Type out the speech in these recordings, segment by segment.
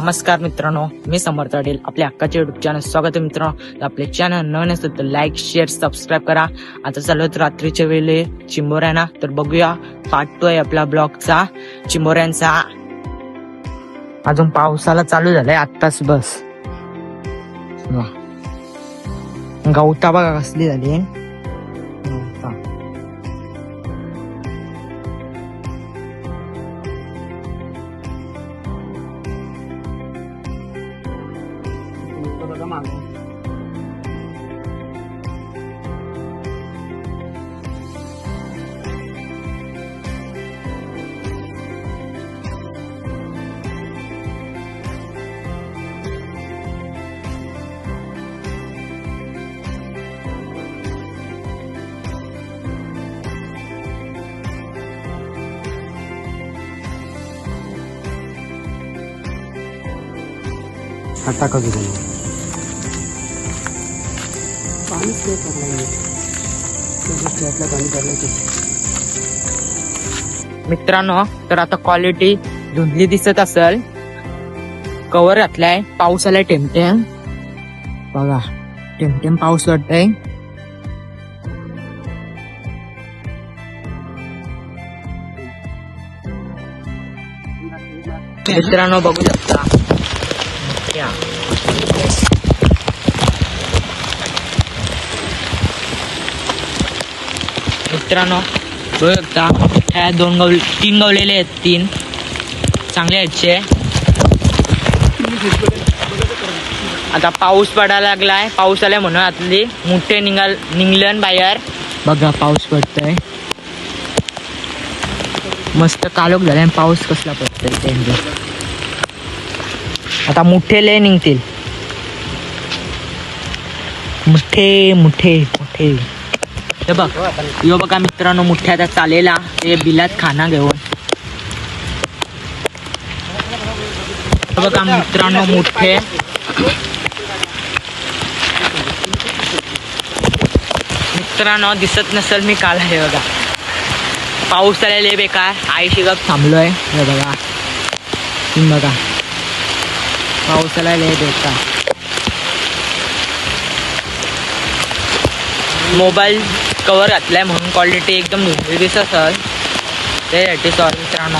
नमस्कार मित्रांनो मी समर्थ अडेल आपल्या अक्काच्या युट्यूब चॅनल स्वागत आहे मित्रांनो. आपले चॅनल नवीन असेल तर लाईक शेअर सबस्क्राईब करा. आता चालू आहेत रात्रीच्या वेळे चिंबोऱ्यांना तर बघूया पार्ट टू आहे आपला ब्लॉगचा चिंबोऱ्यांचा अजून पावसाला चालू झालाय आत्ताच बस. वा. गवता बघा कसली झाली? आता कधी झाली पाणीच नाही पडलं पाणी पडलं मित्रांनो तर आता क्वालिटी धुंदली दिसत असेल. कवर घातलाय पाऊस आलाय टेमटेम. बघा टेमटेम पाऊस वाटतंय मित्रांनो बघू शकता. या. मित्रांनो बघू शकता ह्या दोन गवले तीन गवलेले आहेत तीन. चांगले आहेतचे आता पाऊस पडायला लागलाय. पाऊस आलाय म्हणून आतली. मोठे निघाल निघलं बाहेर. बघा पाऊस पडतोय. मस्त कालोख झालाय पाऊस कसला पडतोय ते. आता मुठे लय निघतील. मुठे मुठे मुठे. हे बघ यो बघा मित्रांनो मुठ्या आता चालेला. ते बिलात खाना घेऊन. बघा मित्रांनो मुठे. मित्रांनो दिसत नसेल मी काल आहे बघा. पाऊस आलेले बेकार. आईशी गप थांबलोय. हे बघा. बघा. पाऊस आलेले बेकार मोबाईल कवर घातलाय म्हणून क्वालिटी एकदम धुंदली दिसत असेल त्यासाठी सॉरी मित्रांनो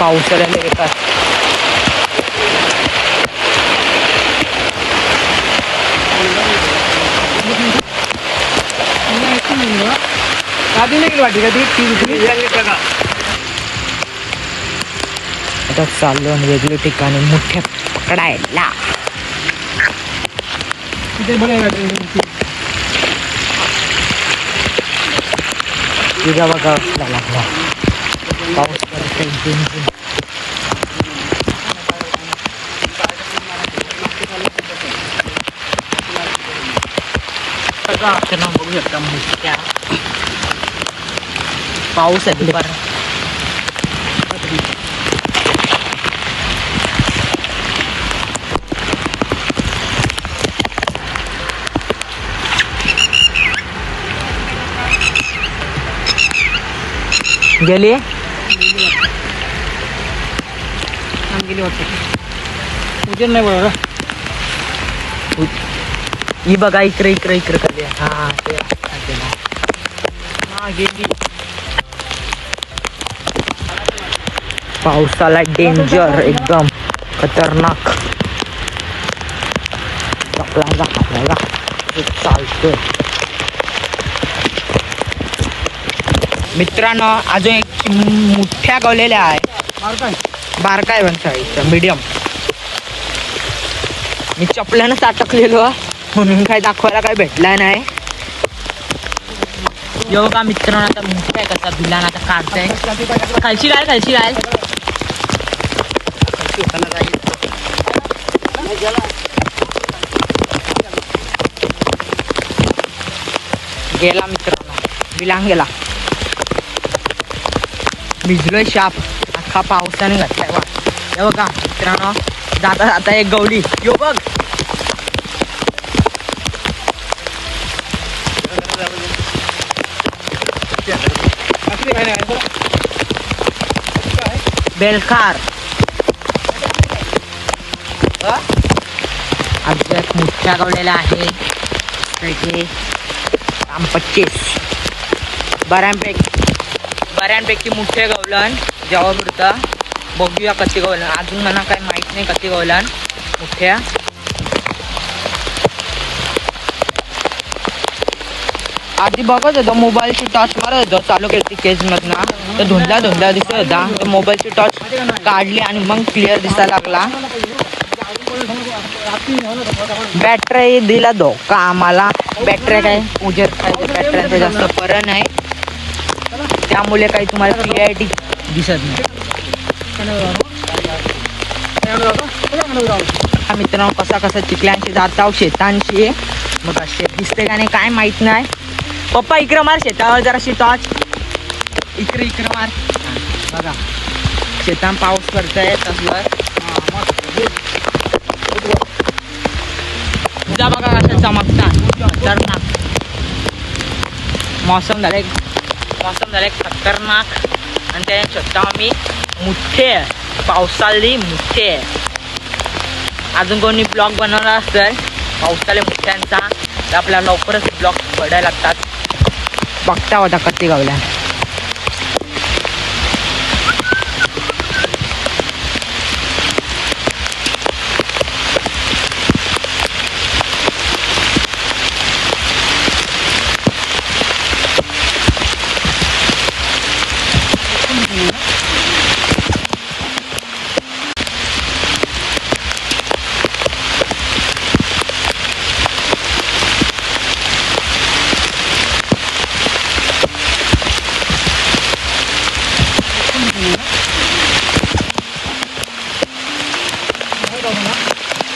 पाऊस आलेले बेकार आता चाललो आणि वेगळ्या ठिकाणी मोठ्या पकडायला. तुझा बघा असला लागला पाऊस मित्रांनो बघू शकता मोठ्या. पाऊस आहे दुपार. गेली गेली वाटतं उजेड नाही बरोबर ही बघा इकडे इकडे इकडे कधी हा ते हा, ते ना. हा गेली पावसाला डेंजर एकदम खतरनाक। आपल्याला आपल्याला चालतोय। मित्रांनो अजून एक मोठ्या गवलेल्या आहे. बारका आहे पण मीडियम मी चपल्यानं अटकलेलो म्हणून काय दाखवायला काय भेटला नाही. योगा मित्रांनो आता मोठा आहे कसा बिलान आता काढताय. खालची राहील खालची राहील गेला मित्रांनो. बिलांग गेला. भिजलोय शाप अख्खा पावसाने घातलाय वा हे बघा मित्रांनो जाता जाता एक गवली यो बघ बेलखार अजून एक मोठ्या आहे पच्चीस बऱ्यापैकी बऱ्यापैकी मोठे गवलन जेव्हा पुरतं बघूया कसे गवलन अजून मला काही माहीत नाही कसे गवलन मोठ्या. आधी बघत होतो मोबाईलची टॉर्च मारत होतो. चालू केली केस तर धुंदला धुंदला दिसत होता. तर मोबाईलची टॉर्च काढली आणि मग क्लिअर दिसायला लागला. बॅटरी दिला धोका आम्हाला. बॅटरी काय? उजेड काय? बॅटऱ्यांचं जास्त बरं नाही. त्यामुळे काही तुम्हाला क्लिअरिटी दिसत नाही. मित्रांनो कसा कसा चिखल्यांशी जात आहोत शेतांशी बघा शेत दिसते का नाही काय माहीत नाही. पप्पा इकडं मार शेतावर जरा शेताच इकडे इकडं मार. बघा. शेतान पाऊस पडतंय तसलं. उद्या बघा कशा चमकतात मौसम झाले मौसम झालं खतरनाक. आणि त्या स्वतः आम्ही मुठ्ठे पावसाळी मुठ्ठे अजून कोणी ब्लॉग बनवला असेल पावसाळी मुठ्ठ्यांचा तर आपल्याला लवकरच ब्लॉग पडायला लागतात. बघता होता कत्ती गावल्या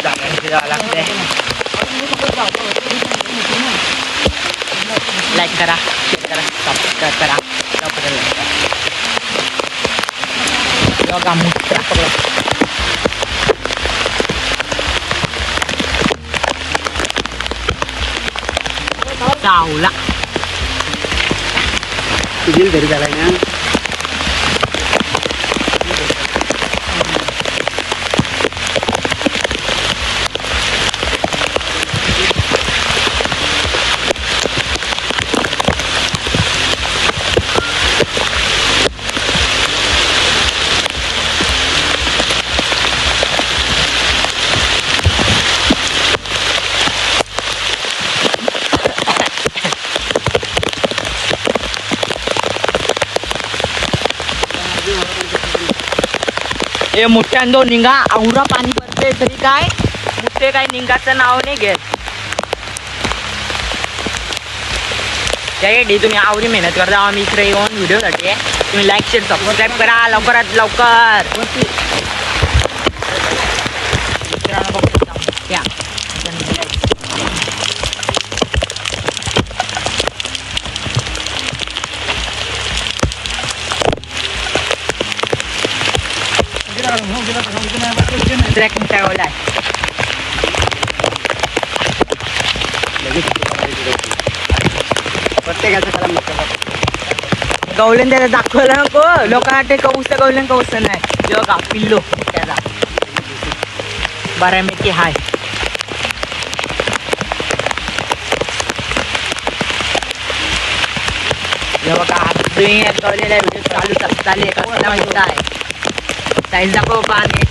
जाण्याची जावं लागते लाईक करा शेअर करा सबस्क्राईब करा लवकर like करा. बघा मुठ्या चावला तुझी घरी झालाय ना हे मुठ्यांदो निघा आवरा पाणी भरते तरी काय? मुठे काय निघाचं नाव नाही घेत. त्यासाठी तुम्ही आवरी मेहनत करता. आम्ही इकडे येऊन व्हिडिओसाठी तुम्ही लाईक शेअर सबस्क्राईब करा. लवकरात लवकर. ट्रॅकिंग प्रत्येकाचं गवलन त्याला दाखवलं नको लोकांना ते कौस गवलन कौस नाही. जेव्हा बघा पिल्लो. त्याचा बऱ्यापैकी हाय. जेव्हा का तुम्ही गवलेला व्हिडिओ चालू चालले कसला माहिती आहे. साईज दाखव पाणी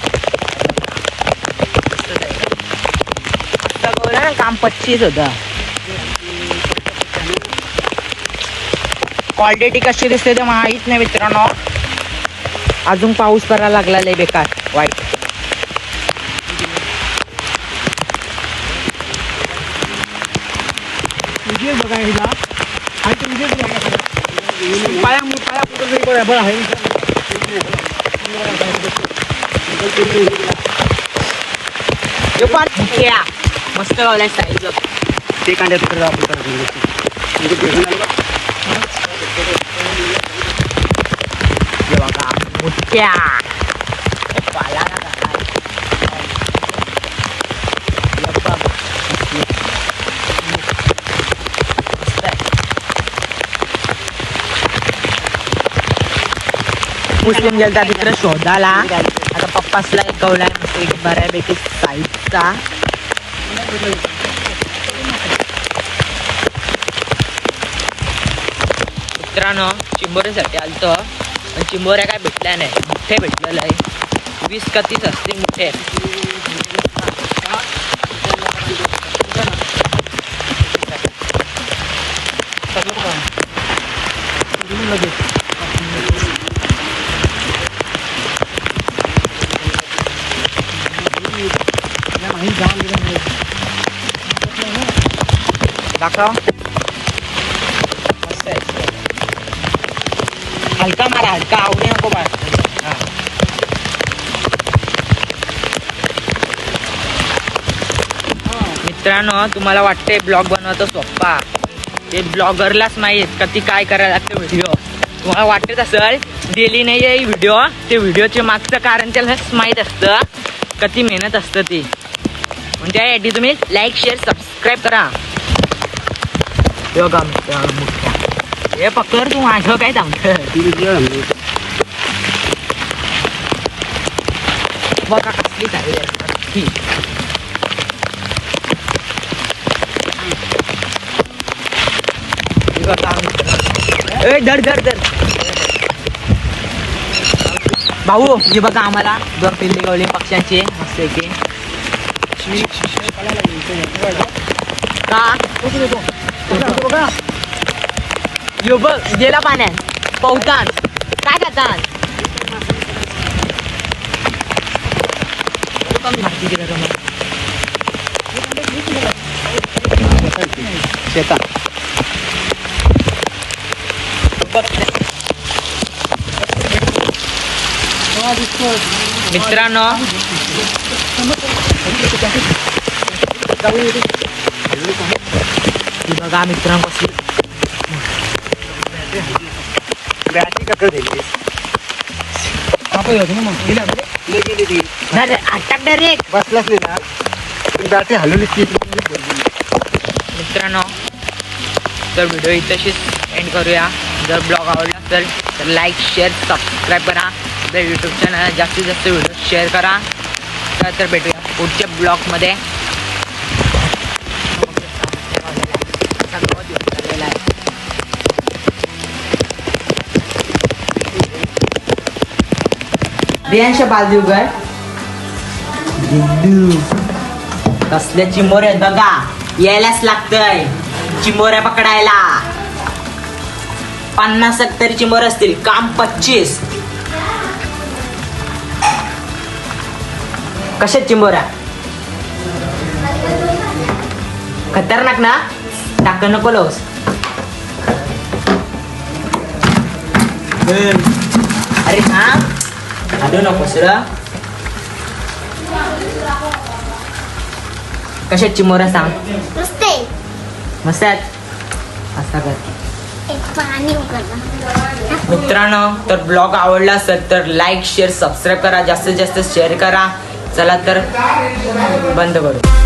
ना काम पच्चीस होतं क्वालिटी कशी दिसते ते माहीत नाही मित्रांनो अजून पाऊस पडायला लागला लय बेकार वाईट तुझे बघा हिला आणि तुझे पाया पाया कुठं बरं आहे हे मस्त गावला साईज ते कांड्यात आपण नाही म्हणजे पेशंट आलं का? हे बघा मुख्या पाला ना काय. हे बघ. मस्त आहे. मुस्लिम गेलता तिकडे शोधाला आता पप्पासला एक कवलाय मस्त एक बऱ्यापैकी साईजचा मित्रांनो चिंबोऱ्यासाठी आलतो पण चिंबोऱ्या काय भेटल्या नाही मुठे भेटलेलं आहे वीस का तीस असते मुठे दाखव. मस्त आहे. हलका मारा हलका. आवडी नको मारा. हा. मित्रांनो तुम्हाला वाटते ब्लॉग बनवतो सोप्पा. ते ब्लॉगरलाच माहीत का ती काय करायला लागते व्हिडिओ तुम्हाला वाटत असेल डेली नाही आहे व्हिडिओ ते व्हिडिओचे मागचं कारण त्यालाच माहीत असतं का मेहनत असतं ती. म्हणजे त्यासाठी तुम्ही लाईक शेअर सबस्क्राईब करा. योगा मित्रांनो मुख्य हे पकड तू माझं काय सांगत बघा कसली चालली आहे ठीक हे बघा मित्रांनो. ए धर धर धर भाऊ हे बघा आम्हाला दोन पिल्ले गवले पक्ष्यांचे मस्त की का यो बघ गेला पाण्यात पवतान काय खातात शेतात. मित्रांनो ही बघा मित्रांनो बॅटरी दिली आपण होतो ना मग. गेली ती अटक डायरेक्ट बसलाच नाही ना? बॅटरी हलवलीच ती मित्रांनो तर व्हिडिओ इथेशीच एंड करूया. जर ब्लॉग आवडला असेल तर लाईक शेअर सबस्क्राईब करा. आपल्या यूट्यूब चॅनलला जास्तीत जास्त व्हिडिओ शेअर करा. तर तर भेटूया पुढच्या ब्लॉगमध्ये बियांच्या बाजूगर कसल्या आहेत बघा. यायलाच लागतंय. चिंबोऱ्या पकडायला. पन्नास तरी चिंबोर असतील. काम पच्चीस. कशात चिंबोऱ्या खतरनाक ना? टाक नको लवस अरे हा? आलो नको सर कशात चिंबोऱ्या सांग नुसते मस्त आहेत असा कर एक पाणी उघडलं मित्रांनो तर ब्लॉग आवडला असेल तर लाईक शेअर सबस्क्राईब करा जास्तीत जास्त शेअर करा चला तर बंद करू